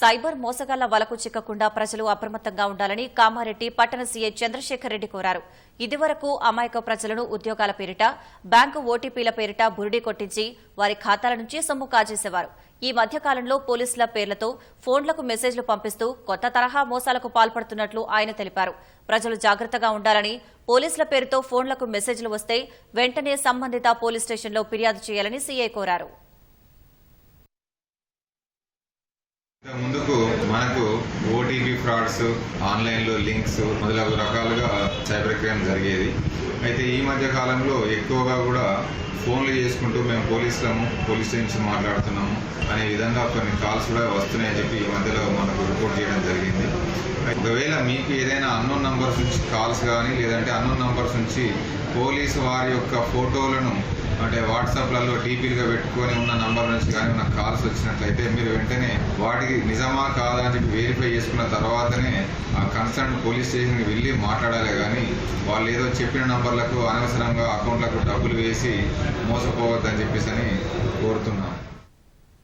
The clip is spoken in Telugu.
సైబర్ మోసగాళ్ళ వలకు చిక్కకుండా ప్రజలు అప్రమత్తంగా ఉండాలని కామారెడ్డి పట్టణ సీఐ చంద్రశేఖర్ రెడ్డి కోరారు. ఇదివరకు అమాయక ప్రజలను ఉద్యోగాల పేరిట బ్యాంకు ఓటీపీల పేరిట బురిడి కొట్టించి వారి ఖాతాల నుంచి సొమ్ము కాజేసేవారు. ఈ మధ్యకాలంలో పోలీసుల పేర్లతో ఫోన్లకు మెసేజ్లు పంపిస్తూ కొత్త తరహా మోసాలకు పాల్పడుతున్నట్లు ఆయన తెలిపారు. ప్రజలు జాగ్రత్తగా ఉండాలని పోలీసుల పేరుతో ఫోన్లకు మెసేజ్లు వస్తే వెంటనే సంబంధిత పోలీస్ స్టేషన్లో ఫిర్యాదు చేయాలని సీఐ కోరారు. ముందుకు మనకు ఓటీపీ ఫ్రాడ్స్ ఆన్లైన్లో లింక్స్ మొదలగు రకాలుగా సైబర్ క్రైమ్ జరిగేది. అయితే ఈ మధ్య కాలంలో ఎక్కువగా కూడా ఫోన్లు చేసుకుంటూ మేము పోలీసులము పోలీస్ స్టేషన్ మాట్లాడుతున్నాము. అనే విధంగా కొన్ని కాల్స్ కూడా వస్తున్నాయని చెప్పి ఈ మధ్యలో మనకు రిపోర్ట్ చేయడం జరిగింది. ఒకవేళ మీకు ఏదైనా అన్నోన్ నంబర్స్ నుంచి కాల్స్ కానీ లేదంటే అన్నోన్ నంబర్స్ నుంచి పోలీసు వారి యొక్క ఫోటోలను అంటే వాట్సాప్లలో డీపీలుగా పెట్టుకొని ఉన్న నంబర్ నుంచి కానీ ఉన్న కాల్స్ వచ్చినట్లయితే మీరు వెంటనే వాటికి నిజమా కాదా అని చెప్పి వెరిఫై చేసుకున్న తర్వాతనే ఆ కన్సర్న్ పోలీస్ స్టేషన్కి వెళ్ళి మాట్లాడాలి. కానీ వాళ్ళు ఏదో చెప్పిన నంబర్లకు అనవసరంగా అకౌంట్లకు డబ్బులు వేసి మోసపోవద్దని చెప్పేసి అని కోరుతున్నాం